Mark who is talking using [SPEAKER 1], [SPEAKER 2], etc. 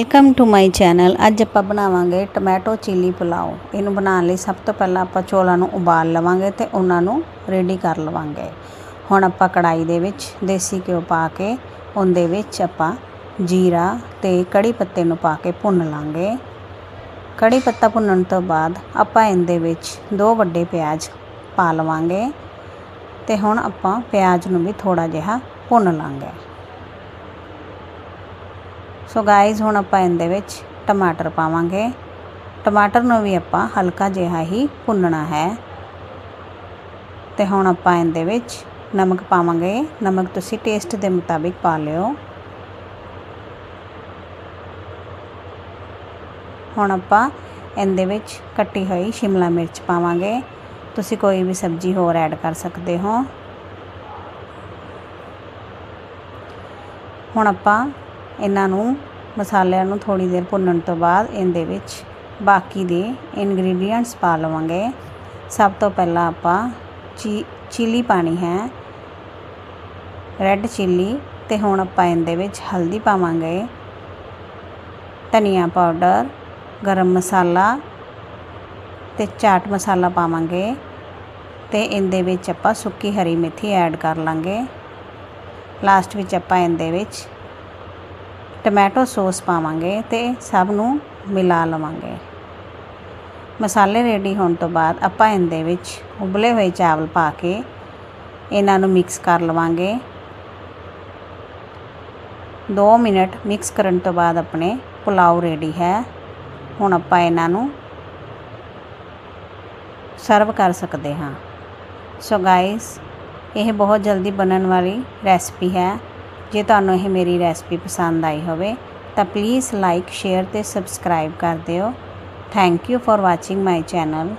[SPEAKER 1] Welcome to my channel ਅੱਜ ਆਪਾਂ ਬਣਾਵਾਂਗੇ ਟੋਮੈਟੋ ਚਿੱਲੀ ਪੁਲਾਓ ਇਹਨੂੰ ਬਣਾਉਣ ਲਈ ਸਭ ਤੋਂ ਪਹਿਲਾਂ ਆਪਾਂ ਚੋਲਾਂ ਨੂੰ ਉਬਾਲ ਲਵਾਂਗੇ ਤੇ ਉਹਨਾਂ ਨੂੰ ਰੈਡੀ ਕਰ ਲਵਾਂਗੇ। ਹੁਣ ਆਪਾਂ ਕੜਾਈ ਦੇ ਵਿੱਚ ਦੇਸੀ ਘਿਓ ਪਾ ਕੇ, ਉਹਦੇ ਵਿੱਚ ਆਪਾਂ ਜੀਰਾ ਤੇ ਕੜੀ ਪੱਤੇ ਨੂੰ ਪਾ ਕੇ ਭੁੰਨ ਲਾਂਗੇ। ਕੜੀ ਪੱਤਾ ਭੁੰਨਣ ਤੋਂ ਬਾਅਦ ਆਪਾਂ ਇਹਦੇ ਵਿੱਚ ਦੋ ਵੱਡੇ ਪਿਆਜ਼ ਪਾ ਲਵਾਂਗੇ ਤੇ ਹੁਣ ਆਪਾਂ ਪਿਆਜ਼ ਨੂੰ ਵੀ ਥੋੜਾ ਜਿਹਾ ਭੁੰਨ ਲਾਂਗੇ। ਸੋ ਗਾਇਜ਼ ਹੁਣ ਆਪਾਂ ਇਹਦੇ ਵਿੱਚ ਟਮਾਟਰ ਪਾਵਾਂਗੇ। ਟਮਾਟਰ ਨੂੰ ਵੀ ਆਪਾਂ ਹਲਕਾ ਜਿਹਾ ਹੀ ਭੁੰਨਣਾ ਹੈ। ਤੇ ਹੁਣ ਆਪਾਂ ਇਹਦੇ ਵਿੱਚ ਨਮਕ ਪਾਵਾਂਗੇ। ਨਮਕ ਤੁਸੀਂ ਟੇਸਟ ਦੇ ਮੁਤਾਬਿਕ ਪਾ ਲਿਓ। ਹੁਣ ਆਪਾਂ ਇਹਦੇ ਵਿੱਚ ਕੱਟੀ ਹੋਈ ਸ਼ਿਮਲਾ ਮਿਰਚ ਪਾਵਾਂਗੇ। ਤੁਸੀਂ ਕੋਈ ਵੀ ਸਬਜ਼ੀ ਹੋਰ ਐਡ ਕਰ ਸਕਦੇ ਹੋ। ਹੁਣ ਆਪਾਂ ਇਹਨਾਂ ਨੂੰ ਮਸਾਲਿਆਂ ਨੂੰ ਥੋੜੀ ਦੇਰ ਭੁੰਨਣ ਤੋਂ ਬਾਅਦ ਇਹਦੇ ਵਿੱਚ ਬਾਕੀ ਦੇ ਇਨਗਰੀਡੀਅੰਟਸ ਪਾ ਲਵਾਂਗੇ। ਸਭ ਤੋਂ ਪਹਿਲਾਂ ਆਪਾਂ ਚੀ, ਚਿਲੀ ਪਾਣੀ ਹੈ ਰੈੱਡ ਚਿੱਲੀ ਤੇ ਹੁਣ ਆਪਾਂ ਇਹਦੇ ਵਿੱਚ ਹਲਦੀ ਪਾਵਾਂਗੇ। ਧਨੀਆ ਪਾਊਡਰ ਗਰਮ ਮਸਾਲਾ ਤੇ ਚਾਟ ਮਸਾਲਾ ਪਾਵਾਂਗੇ ਤੇ ਇਹਦੇ ਵਿੱਚ ਆਪਾਂ ਸੁੱਕੀ ਹਰੀ ਮੇਥੀ ਐਡ ਕਰ ਲਾਂਗੇ। ਲਾਸਟ ਵਿੱਚ ਆਪਾਂ ਇਹਦੇ ਵਿੱਚ ਟਮੈਟੋ ਸੌਸ ਪਾਵਾਂਗੇ ਤੇ ਸਭ ਨੂੰ ਮਿਲਾ ਲਵਾਂਗੇ। ਮਸਾਲੇ ਰੈਡੀ ਹੋਣ ਤੋਂ ਬਾਅਦ ਆਪਾਂ ਇਹਦੇ ਵਿੱਚ ਉਬਲੇ ਹੋਏ ਚਾਵਲ ਪਾ ਕੇ ਇਹਨਾਂ ਨੂੰ ਮਿਕਸ ਕਰ ਲਵਾਂਗੇ। 2 ਮਿੰਟ ਮਿਕਸ ਕਰਨ ਤੋਂ ਬਾਅਦ ਆਪਣੇ ਪੁਲਾਓ ਰੈਡੀ ਹੈ। ਹੁਣ ਆਪਾਂ ਇਹਨਾਂ ਨੂੰ ਸਰਵ ਕਰ ਸਕਦੇ ਹਾਂ। ਸੋ ਗਾਇਸ ਇਹ ਬਹੁਤ ਜਲਦੀ ਬਣਨ ਵਾਲੀ ਰੈਸਪੀ ਹੈ। ਜੇ ਤੁਹਾਨੂੰ ਇਹ ਮੇਰੀ ਰੈਸਪੀ ਪਸੰਦ ਆਈ ਹੋਵੇ, ਤਾਂ ਪਲੀਜ਼ ਲਾਈਕ ਸ਼ੇਅਰ ਤੇ ਸਬਸਕ੍ਰਾਈਬ ਕਰ ਦਿਓ। Thank you for watching my channel